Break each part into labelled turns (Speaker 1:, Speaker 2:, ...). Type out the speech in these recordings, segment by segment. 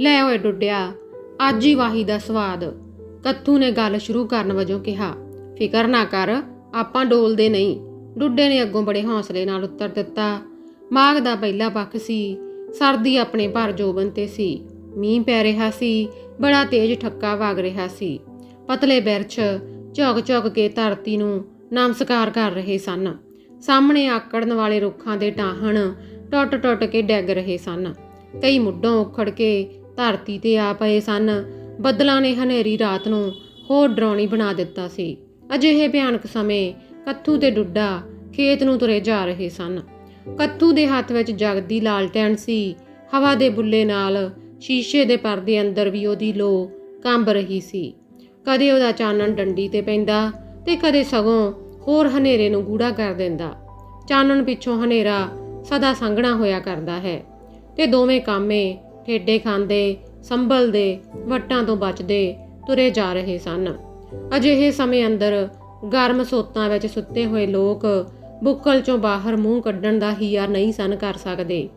Speaker 1: ਲੈ ਓਏ ਡੁੱਡਿਆ, ਅੱਜ ਹੀ ਵਾਹੀ ਦਾ ਸਵਾਦ। ਕੱਥੂ ਨੇ ਗੱਲ ਸ਼ੁਰੂ ਕਰਨ ਵਜੋਂ ਕਿਹਾ, ਫਿਕਰ ਨਾ ਕਰ, ਆਪਾਂ ਡੋਲਦੇ ਨਹੀਂ। ਡੁੱਡੇ ਨੇ ਅੱਗੋਂ ਬੜੇ ਹੌਸਲੇ ਨਾਲ ਉੱਤਰ ਦਿੱਤਾ। ਮਾਘ ਦਾ ਪਹਿਲਾ ਪੱਖ ਸੀ, ਸਰਦੀ ਆਪਣੇ ਭਰ ਜੋਬਨ ਤੇ ਸੀ। ਮੀਂਹ ਪੈ ਰਿਹਾ ਸੀ, ਬੜਾ ਤੇਜ਼ ਠੱਕਾ ਵਗ ਰਿਹਾ ਸੀ। ਪਤਲੇ ਬਿਰਛ ਝੁਕ ਝੁਕ ਕੇ ਧਰਤੀ ਨੂੰ ਨਮਸਕਾਰ ਕਰ ਰਹੇ ਸਨ। ਸਾਹਮਣੇ ਆਕੜਨ ਵਾਲੇ ਰੁੱਖਾਂ ਦੇ ਟਾਹਣ ਟੁੱਟ ਟੁੱਟ ਕੇ ਡੈਗ ਰਹੇ ਸਨ। ਕਈ ਮੁੱਢੋਂ ਉਖੜ ਕੇ ਧਰਤੀ ਤੇ ਆ ਪਏ ਸਨ। ਬੱਦਲਾਂ ਨੇ ਹਨੇਰੀ ਰਾਤ ਨੂੰ ਹੋਰ ਡਰਾਉਣੀ ਬਣਾ ਦਿੱਤਾ ਸੀ। ਅਜਿਹੇ ਭਿਆਨਕ ਸਮੇਂ ਕੱਥੂ ਤੇ ਡੁੱਡਾ ਖੇਤ ਨੂੰ ਤੁਰੇ ਜਾ ਰਹੇ ਸਨ। ਕੱਥੂ ਦੇ ਹੱਥ ਵਿੱਚ ਜਗਦੀ ਲਾਲਟੈਨ ਸੀ। ਹਵਾ ਦੇ ਬੁੱਲੇ ਨਾਲ ਸ਼ੀਸ਼ੇ ਦੇ ਪਰਦੇ ਅੰਦਰ ਵੀ ਉਹਦੀ ਲੋ ਕੰਬ ਰਹੀ ਸੀ। ਕਦੇ ਉਹਦਾ ਚਾਨਣ ਡੰਡੀ ਤੇ ਪੈਂਦਾ ਤੇ ਕਦੇ ਸਗੋਂ ਹੋਰ ਹਨੇਰੇ ਨੂੰ ਗੂੜਾ ਕਰ ਦਿੰਦਾ। ਚਾਨਣ ਪਿੱਛੋਂ ਹਨੇਰਾ ਸਦਾ ਸੰਘਣਾ ਹੋਇਆ ਕਰਦਾ ਹੈ ਤੇ ਦੋਵੇਂ ਕਾਮੇ ਠੇਡੇ ਖਾਂਦੇ, ਸੰਭਲਦੇ, ਵੱਟਾਂ ਤੋਂ ਬਚਦੇ ਤੁਰੇ ਜਾ ਰਹੇ ਸਨ। ਅਜਿਹੇ ਸਮੇਂ ਅੰਦਰ ਗਰਮ ਸੋਤਾਂ ਵਿੱਚ ਸੁੱਤੇ ਹੋਏ ਲੋਕ ਬੁੱਕਲ ਚੋਂ ਬਾਹਰ ਮੂੰਹ ਕੱਢਣ ਦਾ ਹੀਆ ਨਹੀਂ ਸਨ ਕਰ ਸਕਦੇ।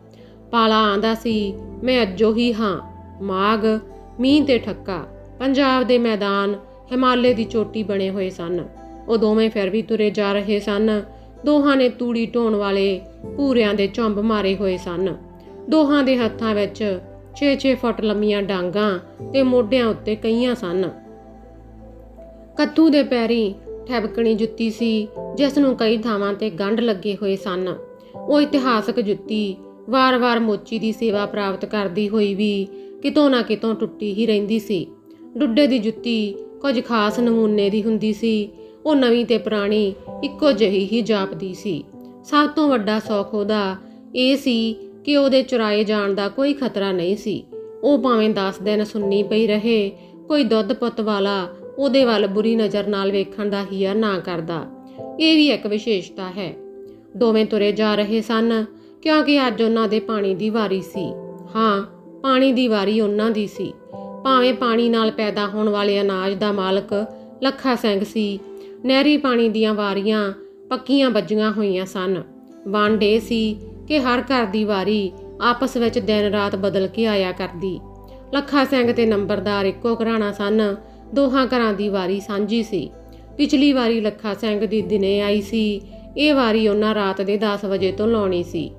Speaker 1: ਪਾਲਾ ਆਂਦਾ ਸੀ, ਮੈਂ ਅੱਜੋ ਹੀ ਹਾਂ। ਮਾਗ ਮੀਂਹ ਤੇ ਠੱਕਾ। ਪੰਜਾਬ ਦੇ ਮੈਦਾਨ ਹਿਮਾਲੇ ਦੀ ਚੋਟੀ ਬਣੇ ਹੋਏ ਸਨ। ਉਹ ਦੋਵੇਂ ਫਿਰ ਵੀ ਤੁਰੇ ਜਾ ਰਹੇ ਸਨ। ਦੋਹਾਂ ਨੇ ਤੂੜੀ ਢੋਣ ਵਾਲੇ ਪੂਰਿਆਂ ਦੇ ਝੰਬ ਮਾਰੇ ਹੋਏ ਸਨ। ਦੋਹਾਂ ਦੇ ਹੱਥਾਂ ਵਿੱਚ 6-6 ਫੁੱਟ ਲੰਮੀਆਂ ਡਾਂਗਾਂ ਤੇ ਮੋਢਿਆਂ ਉੱਤੇ ਕਈਆਂ ਸਨ। ਕੱਥੂ ਦੇ ਪੈਰੀ ਠੈਬਕਣੀ ਜੁੱਤੀ ਸੀ, ਜਿਸ ਨੂੰ ਕਈ ਥਾਵਾਂ ਤੇ ਗੰਢ ਲੱਗੇ ਹੋਏ ਸਨ। ਉਹ ਇਤਿਹਾਸਕ ਜੁੱਤੀ ਵਾਰ-ਵਾਰ ਮੋਚੀ ਦੀ ਸੇਵਾ ਪ੍ਰਾਪਤ ਕਰਦੀ ਹੋਈ ਵੀ ਕਿਤੋਂ ਨਾ ਕਿਤੋਂ ਟੁੱਟੀ ਹੀ ਰਹਿੰਦੀ ਸੀ। ਡੁੱਡੇ ਦੀ ਜੁੱਤੀ ਕੁਝ ਖਾਸ ਨਮੂਨੇ ਦੀ ਹੁੰਦੀ ਸੀ। ਉਹ ਨਵੀਂ ਤੇ ਪੁਰਾਣੀ ਇੱਕੋ ਜਿਹੀ ਹੀ ਜਾਪਦੀ ਸੀ। ਸਭ ਤੋਂ ਵੱਡਾ ਸੌਖ ਉਹਦਾ ਇਹ ਸੀ ਕਿ ਉਹਦੇ ਚੁਰਾਏ ਜਾਣ ਦਾ ਕੋਈ ਖਤਰਾ ਨਹੀਂ ਸੀ। ਉਹ ਭਾਵੇਂ 10 ਦਿਨ ਸੁੰਨੀ ਪਈ ਰਹੇ, ਕੋਈ ਦੁੱਧ ਪੁੱਤ ਵਾਲਾ ਉਹਦੇ ਵੱਲ ਬੁਰੀ ਨਜ਼ਰ ਨਾਲ ਵੇਖਣ ਦਾ ਹੀਆ ਨਾ ਕਰਦਾ। ਇਹ ਵੀ ਇੱਕ ਵਿਸ਼ੇਸ਼ਤਾ ਹੈ। ਦੋਵੇਂ ਤੁਰੇ ਜਾ ਰਹੇ ਸਨ, ਕਿਉਂਕਿ ਅੱਜ ਉਹਨਾਂ ਦੇ ਪਾਣੀ ਦੀ ਵਾਰੀ ਸੀ। ਹਾਂ, ਪਾਣੀ ਦੀ ਵਾਰੀ ਉਹਨਾਂ ਦੀ ਸੀ। ਭਾਵੇਂ ਪਾਣੀ ਨਾਲ ਪੈਦਾ ਹੋਣ ਵਾਲੇ ਅਨਾਜ ਦਾ ਮਾਲਕ ਲੱਖਾ ਸਿੰਘ ਸੀ, ਨਹਿਰੀ ਪਾਣੀ ਦੀਆਂ ਵਾਰੀਆਂ ਪੱਕੀਆਂ ਵੱਜੀਆਂ ਹੋਈਆਂ ਸਨ। ਵੰਡ ਇਹ ਸੀ ਕਿ ਹਰ ਘਰ ਦੀ ਵਾਰੀ ਆਪਸ ਵਿੱਚ ਦਿਨ ਰਾਤ ਬਦਲ ਕੇ ਆਇਆ ਕਰਦੀ। ਲੱਖਾ ਸਿੰਘ ਤੇ ਨੰਬਰਦਾਰ ਇੱਕੋ ਘਰਾਣਾ ਸਨ। ਦੋਹਾਂ ਘਰਾਂ ਦੀ ਵਾਰੀ ਸਾਂਝੀ ਸੀ। ਪਿਛਲੀ ਵਾਰੀ ਲੱਖਾ ਸਿੰਘ ਦੀ ਦਿਨੇ ਆਈ ਸੀ। ਇਹ ਵਾਰੀ ਉਹਨਾਂ ਰਾਤ ਦੇ 10 ਵਜੇ ਤੋਂ ਲਾਉਣੀ ਸੀ।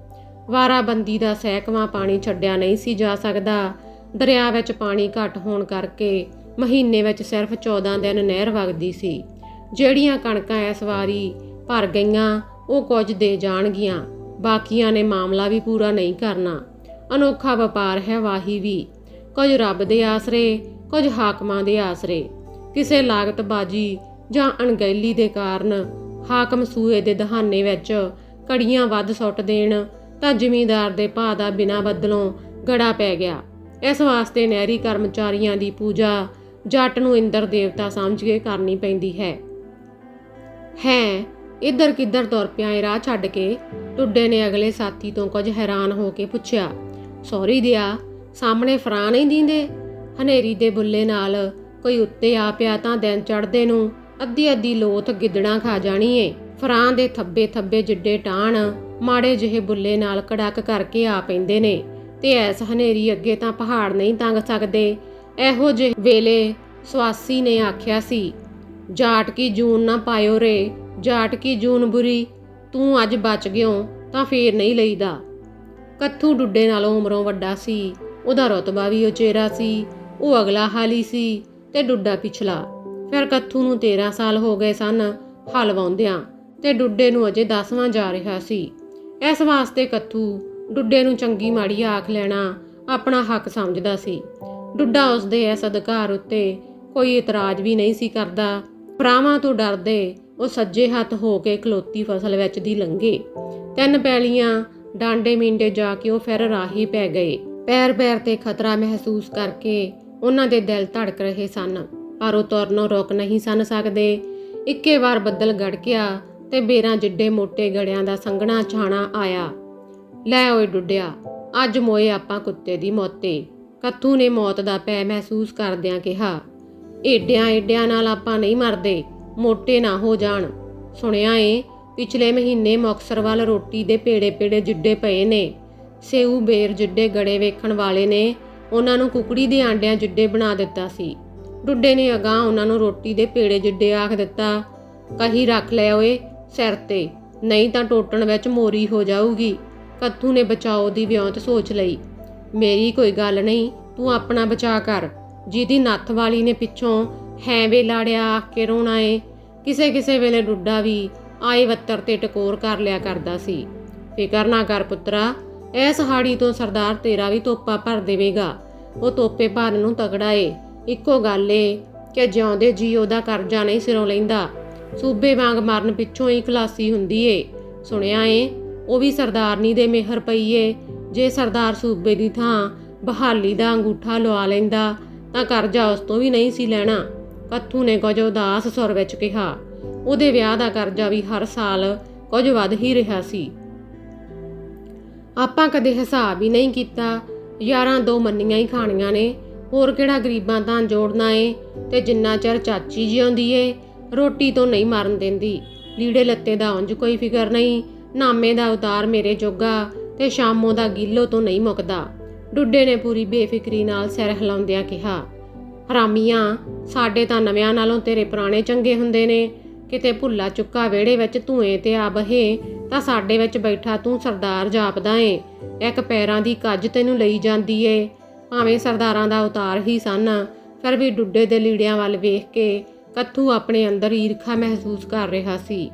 Speaker 1: ਵਾਰਾਬੰਦੀ ਦਾ ਸਹਿਕਵਾਂ ਪਾਣੀ ਛੱਡਿਆ ਨਹੀਂ ਸੀ ਜਾ ਸਕਦਾ। ਦਰਿਆ ਵਿੱਚ ਪਾਣੀ ਘੱਟ ਹੋਣ ਕਰਕੇ ਮਹੀਨੇ ਵਿੱਚ ਸਿਰਫ 14 ਦਿਨ ਨਹਿਰ ਵਗਦੀ ਸੀ। ਜਿਹੜੀਆਂ ਕਣਕਾਂ ਇਸ ਵਾਰੀ ਭਰ ਗਈਆਂ, ਉਹ ਕੁਝ ਦੇ ਜਾਣਗੀਆਂ। ਬਾਕੀਆਂ ਨੇ ਮਾਮਲਾ ਵੀ ਪੂਰਾ ਨਹੀਂ ਕਰਨਾ। ਅਨੋਖਾ ਵਪਾਰ ਹੈ ਵਾਹੀ ਵੀ। ਕੁਝ ਰੱਬ ਦੇ ਆਸਰੇ, ਕੁਝ ਹਾਕਮਾਂ ਦੇ ਆਸਰੇ। ਕਿਸੇ ਲਾਗਤਬਾਜੀ ਜਾਂ ਅਣਗਹਿਲੀ ਦੇ ਕਾਰਨ ਹਾਕਮ ਸੂਏ ਦੇ ਦਹਾਨੇ ਵਿੱਚ ਕੜੀਆਂ ਵੱਧ ਸੁੱਟ ਦੇਣ ਤਾਂ ਜ਼ਿਮੀਂਦਾਰ ਦੇ ਭਾਅ ਦਾ ਬਿਨਾਂ ਬਦਲੋਂ ਗੜਾ ਪੈ ਗਿਆ। ਇਸ ਵਾਸਤੇ ਨਹਿਰੀ ਕਰਮਚਾਰੀਆਂ ਦੀ ਪੂਜਾ ਜੱਟ ਨੂੰ ਇੰਦਰ ਦੇਵਤਾ ਸਮਝ ਕੇ ਕਰਨੀ ਪੈਂਦੀ ਹੈ। ਹੈ ਇੱਧਰ ਕਿੱਧਰ ਤੁਰ ਪਿਆ ਇਹ ਰਾਹ ਛੱਡ ਕੇ ਟੁੱਡੇ ਨੇ ਅਗਲੇ ਸਾਥੀ ਤੋਂ ਕੁਝ ਹੈਰਾਨ ਹੋ ਕੇ ਪੁੱਛਿਆ, ਸੌਰੀ ਦਿਆ, ਸਾਹਮਣੇ ਫਰਾਂ ਨਹੀਂ ਦਿੰਦੇ? ਹਨੇਰੀ ਦੇ ਬੁੱਲੇ ਨਾਲ, ਕੋਈ ਉੱਤੇ ਆ ਪਿਆ ਤਾਂ ਦਿਨ ਚੜ੍ਹਦੇ ਨੂੰ ਅੱਧੀ ਅੱਧੀ ਲੋਥ ਗਿੱਦੜਾਂ ਖਾ ਜਾਣੀ ਏ। ਫਰਾਂ ਦੇ ਥੱਬੇ ਥੱਬੇ ਜਿੱਡੇ ਟਾਣ ਮਾੜੇ ਜਿਹੇ ਬੁੱਲੇ ਨਾਲ ਕੜਕ ਕਰਕੇ ਆ ਪੈਂਦੇ ਨੇ, ਤੇ ਐਸ ਹਨੇਰੀ ਅੱਗੇ ਤਾਂ ਪਹਾੜ ਨਹੀਂ ਤੰਗ ਸਕਦੇ। ਇਹੋ ਜਿਹੇ ਵੇਲੇ ਸਵਾਸੀ ਨੇ ਆਖਿਆ ਸੀ, ਜਾਟ ਕੀ ਜੂਨ ਨਾ ਪਾਇਓ ਰੇ। ਜਾਟਕੀ ਜੂਨ ਬੁਰੀ, ਤੂੰ ਅੱਜ ਬਚ ਗਿਓ ਤਾਂ ਫੇਰ ਨਹੀਂ ਲਈਦਾ। ਕੱਥੂ ਡੁੱਡੇ ਨਾਲੋਂ ਉਮਰੋਂ ਵੱਡਾ ਸੀ, ਉਹਦਾ ਰਤਬਾ ਵੀ ਉਚੇਰਾ ਸੀ, ਉਹ ਅਗਲਾ ਹਾਲੀ ਸੀ ਤੇ ਡੁੱਡਾ ਪਿਛਲਾ। ਫਿਰ ਕੱਥੂ ਨੂੰ 13 ਸਾਲ ਹੋ ਗਏ ਸਨ ਹਲ ਵਾਉਂਦਿਆਂ ਤੇ ਡੁੱਡੇ ਨੂੰ ਅਜੇ 10ਵਾਂ ਜਾ ਰਿਹਾ ਸੀ। ਇਸ ਵਾਸਤੇ ਕੱਥੂ ਡੁੱਡੇ ਨੂੰ ਚੰਗੀ ਮਾੜੀ ਆਖ ਲੈਣਾ ਆਪਣਾ ਹੱਕ ਸਮਝਦਾ ਸੀ। ਡੁੱਡਾ ਉਸਦੇ ਇਸ ਅਧਿਕਾਰ ਉੱਤੇ ਕੋਈ ਇਤਰਾਜ਼ ਵੀ ਨਹੀਂ ਸੀ ਕਰਦਾ। ਭਰਾਵਾਂ ਤੋਂ ਡਰਦੇ ਉਹ ਸੱਜੇ ਹੱਥ ਹੋ ਕੇ ਖਲੋਤੀ ਫਸਲ ਵਿੱਚ ਦੀ ਲੰਘੇ। ਤਿੰਨ ਪੈਲੀਆਂ ਡਾਂਡੇ ਮਿੰਡੇ ਜਾ ਕੇ ਉਹ ਫਿਰ ਰਾਹੀ ਪੈ ਗਏ। ਪੈਰ ਪੈਰ ਤੇ ਖਤਰਾ ਮਹਿਸੂਸ ਕਰਕੇ ਉਹਨਾਂ ਦੇ ਦਿਲ ਧੜਕ ਰਹੇ ਸਨ, ਪਰ ਉਹ ਤੁਰਨੋਂ ਰੁਕ ਨਹੀਂ ਸਨ ਸਕਦੇ। ਇੱਕੇ ਵਾਰ ਬੱਦਲ ਗੜਕਿਆ ਤੇ ਬੇਰਾਂ ਜਿੱਡੇ ਮੋਟੇ ਗੜਿਆਂ ਦਾ ਸੰਘਣਾ ਛਾਣਾ ਆਇਆ। ਲੈ ਓਏ ਡੁੱਡਿਆ, ਅੱਜ ਮੋਏ ਆਪਾਂ ਕੁੱਤੇ ਦੀ ਮੌਤੇ। ਕੱਥੂ ਨੇ ਮੌਤ ਦਾ ਪੈ ਮਹਿਸੂਸ ਕਰਦਿਆਂ ਕਿਹਾ, ਏਡਿਆਂ ਏਡਿਆਂ ਨਾਲ ਆਪਾਂ ਨਹੀਂ ਮਰਦੇ। ਮੋਟੇ ਨਾ ਹੋ ਜਾਣ। ਸੁਣਿਆ ਏ, ਪਿਛਲੇ ਮਹੀਨੇ ਮੁਕਸਰ ਵੱਲ ਰੋਟੀ ਦੇ ਪੇੜੇ ਪੇੜੇ ਜਿੱਡੇ ਪਏ ਨੇ। ਸੇਊ ਬੇਰ ਜਿੱਡੇ ਗੜੇ ਵੇਖਣ ਵਾਲੇ ਨੇ, ਉਹਨਾਂ ਨੂੰ ਕੁਕੜੀ ਦੇ ਆਂਡਿਆਂ ਜਿੱਡੇ ਬਣਾ ਦਿੱਤਾ ਸੀ। ਡੁੱਡੇ ਨੇ ਅਗਾਂ ਉਹਨਾਂ ਨੂੰ ਰੋਟੀ ਦੇ ਪੇੜੇ ਜਿੱਡੇ ਆਖ ਦਿੱਤਾ, ਕਹੀ ਰੱਖ ਲੈ ਓਏ, ਸਿਰ ਤੇ, ਨਹੀਂ ਤਾਂ ਟੋਟਣ ਵਿੱਚ ਮੋਰੀ ਹੋ ਜਾਊਗੀ। ਕੱਥੂ ਨੇ ਬਚਾਓ ਦੀ ਵਿਉਂਤ ਸੋਚ ਲਈ। ਮੇਰੀ ਕੋਈ ਗੱਲ ਨਹੀਂ, ਤੂੰ ਆਪਣਾ ਬਚਾ ਕਰ। ਜਿਹਦੀ ਨੱਥ ਵਾਲੀ ਨੇ ਪਿੱਛੋਂ ਹੈ ਵੇ ਲਾੜਿਆ ਆਖ ਕੇ ਰੋਣਾ ਏ। ਕਿਸੇ ਕਿਸੇ ਵੇਲੇ ਡੁੱਡਾ ਵੀ ਆਏ ਵੱਤਰ ਤੇ ਟਕੋਰ ਕਰ ਲਿਆ ਕਰਦਾ ਸੀ। ਫਿਕਰ ਨਾ ਕਰ ਪੁੱਤਰਾ ਐਸ ਹਾੜੀ ਤੋਂ ਸਰਦਾਰ ਤੇਰਾ ਵੀ ਤੋਪਾ ਭਰ ਦੇਵੇਗਾ। ਉਹ ਤੋਪੇ ਭਰਨ ਨੂੰ ਤਗੜਾ ਏ। ਇੱਕੋ ਗੱਲ ਏ ਕਿ ਜਿਉਂਦੇ ਜੀ ਉਹਦਾ ਕਰਜ਼ਾ ਨਹੀਂ ਸਿਰੋਂ ਲੈਂਦਾ। ਸੂਬੇ ਵਾਂਗ ਮਰਨ ਪਿੱਛੋਂ ਹੀ ਖਲਾਸੀ ਹੁੰਦੀ ਏ। ਸੁਣਿਆ ਏ, ਉਹ ਵੀ ਸਰਦਾਰਨੀ ਦੇ ਮਿਹਰ ਪਈ ਏ। ਜੇ ਸਰਦਾਰ ਸੂਬੇ ਦੀ ਥਾਂ ਬਹਾਲੀ ਦਾ ਅੰਗੂਠਾ ਲਵਾ ਲੈਂਦਾ, ਤਾਂ ਕਰਜ਼ਾ ਉਸ ਤੋਂ ਵੀ ਨਹੀਂ ਸੀ ਲੈਣਾ। ਕੱਥੂ ਨੇ ਕੁਝ ਉਦਾਸ ਸੁਰ ਵਿੱਚ ਕਿਹਾ, ਉਹਦੇ ਵਿਆਹ ਦਾ ਕਰਜ਼ਾ ਵੀ ਹਰ ਸਾਲ ਕੁਝ ਵੱਧ ਹੀ ਰਿਹਾ ਸੀ। ਆਪਾਂ ਕਦੇ ਹਿਸਾਬ ਹੀ ਨਹੀਂ ਕੀਤਾ, ਯਾਰਾਂ ਦੋ ਮੰਨੀਆਂ ਹੀ ਖਾਣੀਆਂ ਨੇ, ਹੋਰ ਕਿਹੜਾ ਗਰੀਬਾਂ ਤਾਂ ਜੋੜਨਾ ਏ, ਤੇ ਜਿੰਨਾ ਚਿਰ ਚਾਚੀ ਜਿਉਂਦੀ ਏ, ਰੋਟੀ ਤੋਂ ਨਹੀਂ ਮਰਨ ਦਿੰਦੀ। ਲੀੜੇ ਲੱਤੇ ਦਾ ਉਂਝ ਕੋਈ ਫਿਕਰ ਨਹੀਂ, ਨਾਮੇ ਦਾ ਉਤਾਰ ਮੇਰੇ ਜੋਗਾ, ਤੇ ਸ਼ਾਮੋਂ ਦਾ ਗਿੱਲੋ ਤੋਂ ਨਹੀਂ ਮੁੱਕਦਾ। ਡੁੱਡੇ ਨੇ ਪੂਰੀ ਬੇਫਿਕਰੀ ਨਾਲ ਸਿਰ ਹਿਲਾਉਂਦਿਆਂ ਕਿਹਾ ਹਰਾਮੀਆਂ, ਸਾਡੇ ਤਾਂ ਨਵਿਆਂ ਨਾਲੋਂ ਤੇਰੇ ਪੁਰਾਣੇ ਚੰਗੇ ਹੁੰਦੇ ਨੇ। ਕਿਤੇ ਭੁੱਲਾ ਚੁੱਕਾ ਵਿਹੜੇ ਵਿੱਚ ਧੂਏ ਤੇ ਆ ਬਹੇ, ਤਾਂ ਸਾਡੇ ਵਿੱਚ ਬੈਠਾ ਤੂੰ ਸਰਦਾਰ ਜਾਪਦਾ ਏ। ਇੱਕ ਪੈਰਾਂ ਦੀ ਕੱਜ ਤੈਨੂੰ ਲਈ ਜਾਂਦੀ ਏ। ਭਾਵੇਂ ਸਰਦਾਰਾਂ ਦਾ ਉਤਾਰ ਹੀ ਸਨ, ਫਿਰ ਵੀ ਡੁੱਡੇ ਦੇ ਲੀੜਿਆਂ ਵੱਲ ਵੇਖ ਕੇ ਕੱਥੂ ਆਪਣੇ ਅੰਦਰ ਈਰਖਾ ਮਹਿਸੂਸ ਕਰ ਰਿਹਾ ਸੀ।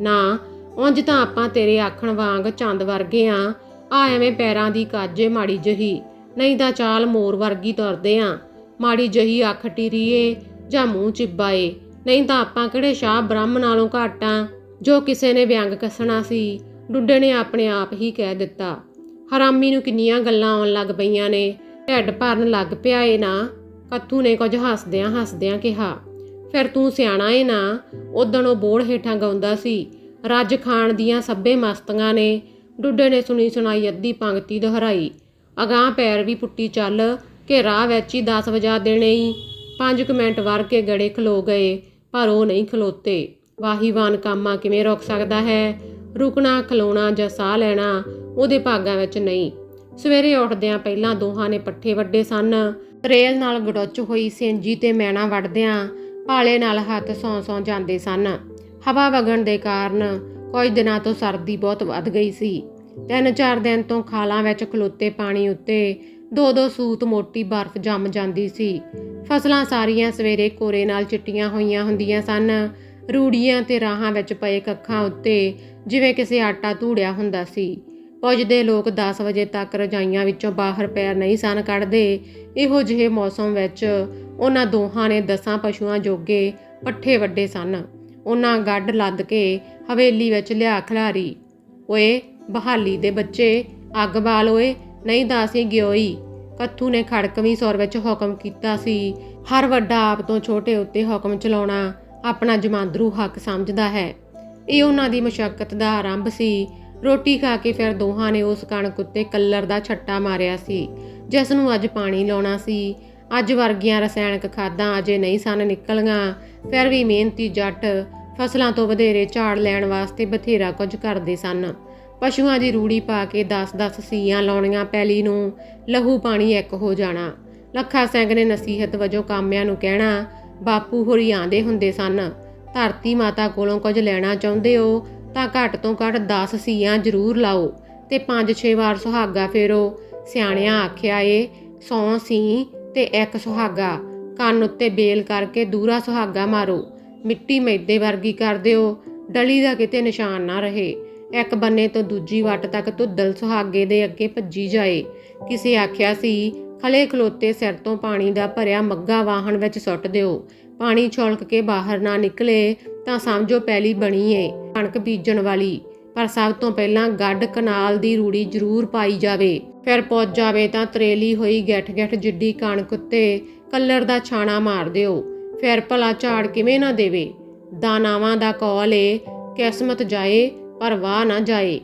Speaker 1: ਨਾ, ਉਂਝ ਤਾਂ ਆਪਾਂ ਤੇਰੇ ਆਖਣ ਵਾਂਗ ਚੰਦ ਵਰਗੇ ਆ। ਆ ਐਵੇਂ ਪੈਰਾਂ ਦੀ ਕਾਜੇ ਮਾੜੀ ਜਹੀ, ਨਹੀਂ ਤਾਂ ਚਾਲ ਮੋਰ ਵਰਗੀ ਤੁਰਦੇ ਆ। ਮਾੜੀ ਜਹੀ ਅੱਖ ਟੀਰੀਏ ਜਾਂ ਮੂੰਹ ਚਿੱਬਾਏ। ਨਹੀਂ ਤਾਂ ਆਪਾਂ ਕਿਹੜੇ ਸ਼ਾਹ ਬ੍ਰਹਮ ਨਾਲੋਂ ਘੱਟ ਆਂ? ਜੋ ਕਿਸੇ ਨੇ ਵਿਅੰਗ ਕੱਸਣਾ ਸੀ, ਡੁੱਡੇ ਨੇ ਆਪਣੇ ਆਪ ਹੀ ਕਹਿ ਦਿੱਤਾ। ਹਰਾਮੀ ਨੂੰ ਕਿੰਨੀਆਂ ਗੱਲਾਂ ਆਉਣ ਲੱਗ ਪਈਆਂ ਨੇ। ਢਿੱਡ ਭਰਨ ਲੱਗ ਪਿਆ ਏ ਨਾ। ਕੱਥੂ ਨੇ ਕੁਝ ਹੱਸਦਿਆਂ ਹੱਸਦਿਆਂ ਕਿਹਾ, ਫਿਰ ਤੂੰ ਸਿਆਣਾ ਏ ਨਾ। ਉਦਣ ਉਹ ਬੋੜ ਹੇਠਾਂ ਗਾਉਂਦਾ ਸੀ। ਰੱਜ ਖਾਣ ਦੀਆਂ ਸੱਬੇ ਮਸਤੀਆਂ ਨੇ। ਡੁੱਡੇ ਨੇ ਸੁਣੀ ਸੁਣਾਈ ਅੱਧੀ ਪੰਕਤੀ ਦੁਹਰਾਈ। ਅਗਾਹ ਪੈਰ ਵੀ ਪੁੱਟੀ ਚੱਲ। ਕਿ ਰਾਹ ਵਿੱਚ ਹੀ 10 ਵਜਾ ਦੇਣੇ ਹੀ 5 ਮਿੰਟ ਵਰ ਕੇ ਗੜੇ ਖਲੋ ਗਏ, ਪਰ ਉਹ ਨਹੀਂ ਖਲੋਤੇ। ਵਾਹੀਵਾਨ ਕਾਮਾ ਕਿਵੇਂ ਰੁਕ ਸਕਦਾ ਹੈ? ਰੁਕਣਾ, ਖਲੋਣਾ ਜਾਂ ਸਾਹ ਲੈਣਾ ਉਹਦੇ ਭਾਗਾਂ ਵਿੱਚ ਨਹੀਂ। ਸਵੇਰੇ ਉੱਠਦਿਆਂ ਪਹਿਲਾਂ ਦੋਹਾਂ ਨੇ ਪੱਠੇ ਵੱਡੇ ਸਨ। ਰੇਲ ਨਾਲ ਗੜੋਚ ਹੋਈ ਸੇਂਜੀ ਤੇ ਮੈਣਾ ਵੱਢਦਿਆਂ ਪਾਲੇ ਨਾਲ ਹੱਥ ਸੌਂ ਸੌਂ ਜਾਂਦੇ ਸਨ। ਹਵਾ ਵਗਣ ਦੇ ਕਾਰਨ ਕੁਝ ਦਿਨਾਂ ਤੋਂ ਸਰਦੀ ਬਹੁਤ ਵੱਧ ਗਈ ਸੀ। ਤਿੰਨ ਚਾਰ ਦਿਨ ਤੋਂ ਖਾਲਾਂ ਵਿੱਚ ਖਲੋਤੇ ਪਾਣੀ ਉੱਤੇ ਦੋ ਦੋ ਸੂਤ ਮੋਟੀ ਬਰਫ਼ ਜੰਮ ਜਾਂਦੀ ਸੀ। ਫਸਲਾਂ ਸਾਰੀਆਂ ਸਵੇਰੇ ਕੋਰੇ ਨਾਲ ਚਿੱਟੀਆਂ ਹੋਈਆਂ ਹੁੰਦੀਆਂ ਸਨ। ਰੂੜੀਆਂ ਤੇ ਰਾਹਾਂ ਵਿੱਚ ਪਏ ਕੱਖਾਂ ਉੱਤੇ ਜਿਵੇਂ ਕਿਸੇ ਆਟਾ ਧੂੜਿਆ ਹੁੰਦਾ ਸੀ। ਪੁੱਜਦੇ ਲੋਕ 10 ਵਜੇ ਤੱਕ ਰਜਾਈਆਂ ਵਿੱਚੋਂ ਬਾਹਰ ਪੈਰ ਨਹੀਂ ਸਨ ਕੱਢਦੇ। ਇਹੋ ਜਿਹੇ ਮੌਸਮ ਵਿੱਚ ਉਹਨਾਂ ਦੋਹਾਂ ਨੇ ਦਸਾਂ ਪਸ਼ੂਆਂ ਜੋਗੇ ਪੱਠੇ ਵੱਡੇ ਸਨ। ਉਹਨਾਂ ਗੱਡ ਲੱਦ ਕੇ ਹਵੇਲੀ ਵਿੱਚ ਲਿਆ ਖਿਲਾਰੀ। ਓਏ, ਬਹਾਲੀ ਦੇ ਬੱਚੇ, ਅੱਗ ਬਾਲ ਓਏ। ਨਹੀਂ ਤਾਂ ਅਸੀਂ ਗਿਓਈ। ਕੱਥੂ ਨੇ ਖੜਕਵੀਂ ਸੁਰ ਵਿੱਚ ਹੁਕਮ ਕੀਤਾ ਸੀ। ਹਰ ਵੱਡਾ ਆਪ ਤੋਂ ਛੋਟੇ ਉੱਤੇ ਹੁਕਮ ਚਲਾਉਣਾ ਆਪਣਾ ਜਮਾਂਦਰੂ ਹੱਕ ਸਮਝਦਾ ਹੈ। ਇਹ ਉਹਨਾਂ ਦੀ ਮੁਸ਼ਕਲ ਦਾ ਆਰੰਭ ਸੀ। ਰੋਟੀ ਖਾ ਕੇ ਫਿਰ ਦੋਹਾਂ ਨੇ ਉਸ ਕਣਕ ਉੱਤੇ ਕੱਲਰ ਦਾ ਛੱਟਾ ਮਾਰਿਆ ਸੀ, ਜਿਸ ਨੂੰ ਅੱਜ ਪਾਣੀ ਲਾਉਣਾ ਸੀ। ਅੱਜ ਵਰਗੀਆਂ ਰਸਾਇਣਕ ਖਾਦਾਂ ਅਜੇ ਨਹੀਂ ਸਨ ਨਿਕਲੀਆਂ। ਫਿਰ ਵੀ ਮਿਹਨਤੀ ਜੱਟ ਫਸਲਾਂ ਤੋਂ ਵਧੇਰੇ ਝਾੜ ਲੈਣ ਵਾਸਤੇ ਬਥੇਰਾ ਕੁਝ ਕਰਦੇ ਸਨ। ਪਸ਼ੂਆਂ ਦੀ ਰੂੜੀ ਪਾ ਕੇ 10-10 ਸੀਆਂ ਲਾਉਣੀਆਂ ਪੈਲੀ ਨੂੰ, ਲਹੂ ਪਾਣੀ ਇੱਕ ਹੋ ਜਾਣਾ। ਲੱਖਾ ਸਿੰਘ ਨੇ ਨਸੀਹਤ ਵਜੋਂ ਕਾਮਿਆਂ ਨੂੰ ਕਹਿਣਾ, ਬਾਪੂ ਹੋਰੀ ਆਂਦੇ ਹੁੰਦੇ ਸਨ, ਧਰਤੀ ਮਾਤਾ ਕੋਲੋਂ ਕੁਝ ਲੈਣਾ ਚਾਹੁੰਦੇ ਹੋ, ਤਾਂ ਘੱਟ ਤੋਂ ਘੱਟ 10 ਸੀਆਂ ਜ਼ਰੂਰ ਲਾਓ, ਤੇ 5-6 ਵਾਰ ਸੁਹਾਗਾ ਫੇਰੋ। ਸਿਆਣਿਆਂ ਆਖਿਆ, ਏ ਸੌ ਸੀ ਤੇ ਇੱਕ ਸੁਹਾਗਾ, ਕੰਨ ਉੱਤੇ ਬੇਲ ਕਰਕੇ ਦੂਰਾ ਸੁਹਾਗਾ ਮਾਰੋ। ਮਿੱਟੀ ਮੈਦੇ ਵਰਗੀ ਕਰ ਦਿਓ, ਡਲੀ ਦਾ ਕਿਤੇ ਨਿਸ਼ਾਨ ਨਾ ਰਹੇ। ਇੱਕ ਬੰਨੇ ਤੋਂ ਦੂਜੀ ਵੱਟ ਤੱਕ ਧੁੱਦਲ ਸੁਹਾਗੇ ਦੇ ਅੱਗੇ ਭੱਜੀ ਜਾਏ। ਕਿਸੇ ਆਖਿਆ ਸੀ, ਖਲੇ ਖਲੋਤੇ ਸਿਰ ਤੋਂ ਪਾਣੀ ਦਾ ਭਰਿਆ ਮੱਗਾ ਵਾਹਣ ਵਿੱਚ ਸੁੱਟ ਦਿਓ। ਪਾਣੀ ਛੋਲਕ ਕੇ ਬਾਹਰ ਨਾ ਨਿਕਲੇ ਤਾਂ ਸਮਝੋ ਪਹਿਲੀ ਬਣੀ ਏ, ਕਣਕ ਬੀਜਣ ਵਾਲੀ। ਪਰ ਸਭ ਤੋਂ ਪਹਿਲਾਂ ਗੱਡ ਕਨਾਲ ਦੀ ਰੂੜੀ ਜ਼ਰੂਰ ਪਾਈ ਜਾਵੇ। ਫਿਰ ਪੁੱਜ ਜਾਵੇ ਤਾਂ ਤਰੇਲੀ ਹੋਈ ਗੱਠ ਗੈਠ ਜਿੱਡੀ ਕਣਕ ਉੱਤੇ ਕੱਲਰ ਦਾ ਛਾਣਾ ਮਾਰ ਦਿਓ। ਫਿਰ ਭਲਾ ਝਾੜ ਕਿਵੇਂ ਨਾ ਦੇਵੇ। ਦਾਨਾਵਾਂ ਦਾ ਕੌਲ ਏ, ਕਿਸਮਤ ਜਾਏ ਪਰ ਵਾਹ ਨਾ ਜਾਏ।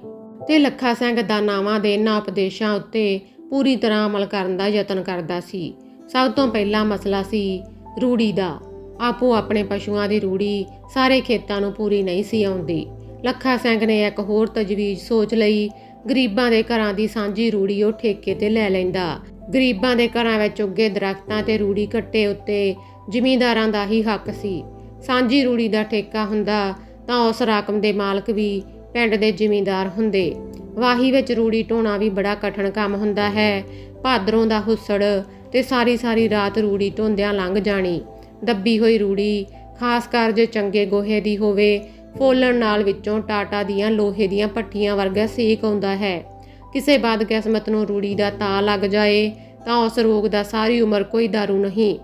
Speaker 1: ਤੇ ਲੱਖਾ ਸਿੰਘ ਦਾਨਾਵਾਂ ਦੇ ਇਹਨਾਂ ਉਪਦੇਸ਼ਾਂ ਉੱਤੇ ਪੂਰੀ ਤਰ੍ਹਾਂ ਅਮਲ ਕਰਨ ਦਾ ਯਤਨ ਕਰਦਾ ਸੀ। ਸਭ ਤੋਂ ਪਹਿਲਾ ਮਸਲਾ ਸੀ ਰੂੜੀ ਦਾ। ਆਪੋ ਆਪਣੇ ਪਸ਼ੂਆਂ ਦੀ ਰੂੜੀ ਸਾਰੇ ਖੇਤਾਂ ਨੂੰ ਪੂਰੀ ਨਹੀਂ ਸੀ ਆਉਂਦੀ। ਲੱਖਾ ਸਿੰਘ ਨੇ ਇੱਕ ਹੋਰ ਤਜਵੀਜ਼ ਸੋਚ ਲਈ, ਗਰੀਬਾਂ ਦੇ ਘਰਾਂ ਦੀ ਸਾਂਝੀ ਰੂੜੀ ਉਹ ਠੇਕੇ ਤੇ ਲੈ ਲੈਂਦਾ। ਗਰੀਬਾਂ ਦੇ ਘਰਾਂ ਵਿੱਚ ਉੱਗੇ ਦਰਖਤਾਂ ਤੇ ਰੂੜੀ ਕੱਟੇ ਉੱਤੇ ਜ਼ਿਮੀਂਦਾਰਾਂ ਦਾ ਹੀ ਹੱਕ ਸੀ। ਸਾਂਝੀ ਰੂੜੀ ਦਾ ਠੇਕਾ ਹੁੰਦਾ ਤਾਂ ਉਸ ਰਕਮ ਦੇ ਮਾਲਕ ਵੀ ਪਿੰਡ ਦੇ ਜ਼ਿਮੀਂਦਾਰ ਹੁੰਦੇ। ਵਾਹੀ ਵਿੱਚ ਰੂੜੀ ਢੋਣਾ ਵੀ ਬੜਾ ਕਠਿਨ ਕੰਮ ਹੁੰਦਾ ਹੈ। ਭਾਦਰੋਂ ਦਾ ਹੁੱਸੜ ਤੇ ਸਾਰੀ ਸਾਰੀ ਰਾਤ ਰੂੜੀ ਢੋਂਦਿਆਂ ਲੰਘ ਜਾਣੀ। ਦੱਬੀ ਹੋਈ ਰੂੜੀ, ਖਾਸ ਕਰ ਜੇ ਚੰਗੇ ਗੋਹੇ ਦੀ ਹੋਵੇ, ਫੋਲਣ ਨਾਲ ਵਿੱਚੋਂ ਟਾਟਾ ਦੀਆਂ ਲੋਹੇ ਦੀਆਂ ਪੱਟੀਆਂ ਵਰਗਾ ਸੇਕ ਆਉਂਦਾ ਹੈ। ਕਿਸੇ ਬਦਕਿਸਮਤ ਨੂੰ ਰੂੜੀ ਦਾ ਤਾ ਲੱਗ ਜਾਏ, ਤਾਂ ਉਸ ਰੋਗ ਦਾ ਸਾਰੀ ਉਮਰ ਕੋਈ ਦਾਰੂ ਨਹੀਂ।